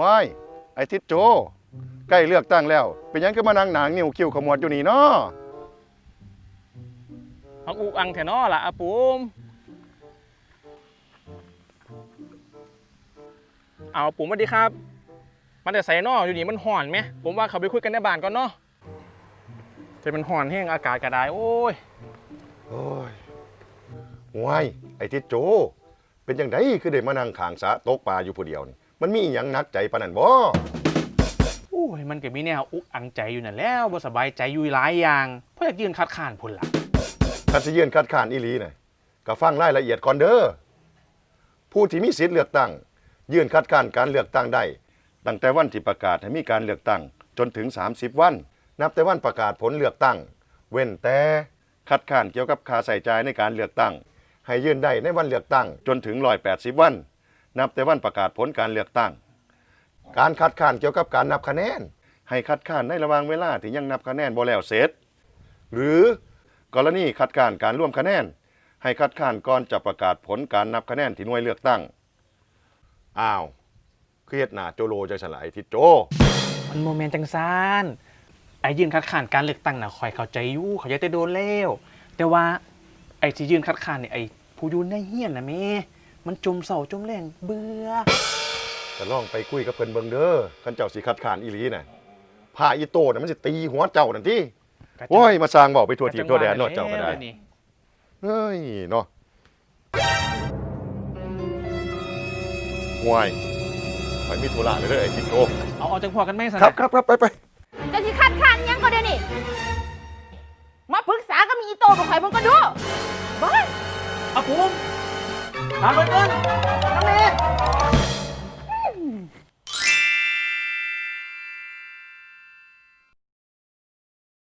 ว้ายไอ้ทิดโจ ใกล้เลือกตั้งแล้ว เป็นหยังก็มานั่งหนางนิ้วคิ้วขมวดอยู่นี่เนาะเอาอุกอังแถนอล่ะอาปูมเอาปูมสวัสดีครับ มันแต่ใส่นออยู่นี่มันห่อนไหม ผมว่าเขาไปคุยกันในบ้านก่อนเนาะจะเป็นห่อนแห้งอากาศก็ได้โอ้ย โอ้ยว้ายไอ้ทิดโจ เป็นยังไงคือได้มานั่งขางสระตกปลาอยู่ผู้เดียวนี่ มันมีอหยังหนักใจปานนั้นบ่โอ้ยมันก็มีแนวอุกอังใจอยู่นั่นแหล้วบ่สบายใจอยู่หลายอย่างเพราะอยากยืนคัดค้านพุ่นล่ะคันสิยื่นคัดค้านอีหลีน่ะก็ฟังรายละเอียดก่อนเด้อผู้ที่มีสิทธิ์เลือกตั้ง ยื่นคัดค้านการเลือกตั้งได้ ตั้งแต่วันที่ประกาศให้มีการเลือกตั้ง จนถึง 30 วัน นับแต่วันประกาศผลเลือกตั้ง เว้นแต่คัดค้านเกี่ยวกับค่าใส่จ่ายในการเลือกตั้ง ให้ยื่นได้ในวันเลือกตั้งจนถึง180 วัน นับแต่วันประกาศผลการเลือกตั้ง การคัดค้านเกี่ยวกับการนับคะแนน ให้คัดค้านในระหว่างเวลาที่ยังนับคะแนนบ่แล้วเสร็จ หรือกรณีคัดค้านการร่วมคะแนน ให้คัดค้านก่อนจะประกาศผลการนับคะแนนที่หน่วยเลือกตั้ง อ้าวเครียดหนาโจโลจะฉลายทิศโจ มันโมเมนต์จังซานไอ้ยืนคัดค้านการเลือกตั้งน่ะคอยเข้าใจอยู่เขาจะได้โดนแล้วแต่ว่าไอ้ที่ยืนคัดค้านเนี่ยไอ้ผู้อยู่ในเฮียนน่ะแม่ มันจมเศร้าจมแรงเบื่อจะลองไปคุยกับเพิ่นเบิงเด้อคันเจ้าสิคัดค้านอีหลีน่ะพาอีโตน่ะมันสิตีหัวเจ้านั่นติโอ้ยมาสร้างบอกไปทั่วทีบทั่วแดนเนาะเจ้าก็ได้นี่เฮ้ยเนาะห่วยไปมีธุระเลยเด้อไอ้ทิศโจเอาเอาจังพอกันไหมสันครับครับครับไปไปจะสิคัดค้านหยังก็เดี๋ยวนี้มาปรึกษากับมีอีโตบอกใครมึงก็ดูบ้าเอาผม หันไปขึ้น